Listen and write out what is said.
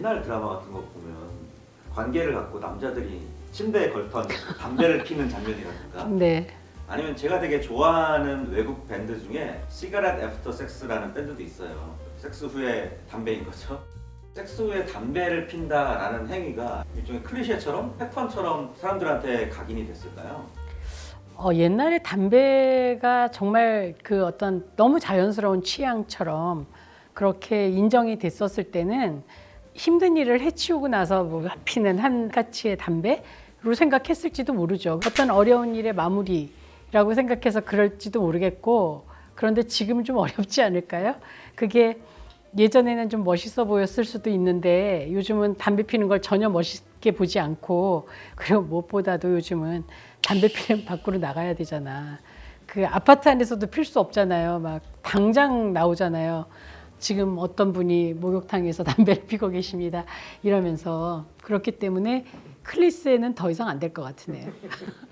옛날 드라마 같은 거 보면 관계를 갖고 남자들이 침대에 걸터 담배를 피는 장면이라든가 네. 아니면 제가 되게 좋아하는 외국 밴드 중에 시가렛 애프터 섹스라는 밴드도 있어요. 섹스 후에 담배인 거죠. 섹스 후에 담배를 핀다라는 행위가 일종의 클리셰처럼 패턴처럼 사람들한테 각인이 됐을까요? 어, 옛날에 담배가 정말 그 어떤 너무 자연스러운 취향처럼 그렇게 인정이 됐었을 때는 힘든 일을 해치우고 나서 뭐 피는 한 가치의 담배로 생각했을지도 모르죠. 어떤 어려운 일의 마무리라고 생각해서 그럴지도 모르겠고 그런데 지금 좀 어렵지 않을까요? 그게 예전에는 좀 멋있어 보였을 수도 있는데 요즘은 담배 피는 걸 전혀 멋있게 보지 않고 그리고 무엇보다도 요즘은 담배 피면 밖으로 나가야 되잖아. 그 아파트 안에서도 필 수 없잖아요. 막 당장 나오잖아요. 지금 어떤 분이 목욕탕에서 담배를 피고 계십니다. 이러면서 그렇기 때문에 클리스에는 더 이상 안 될 것 같으네요.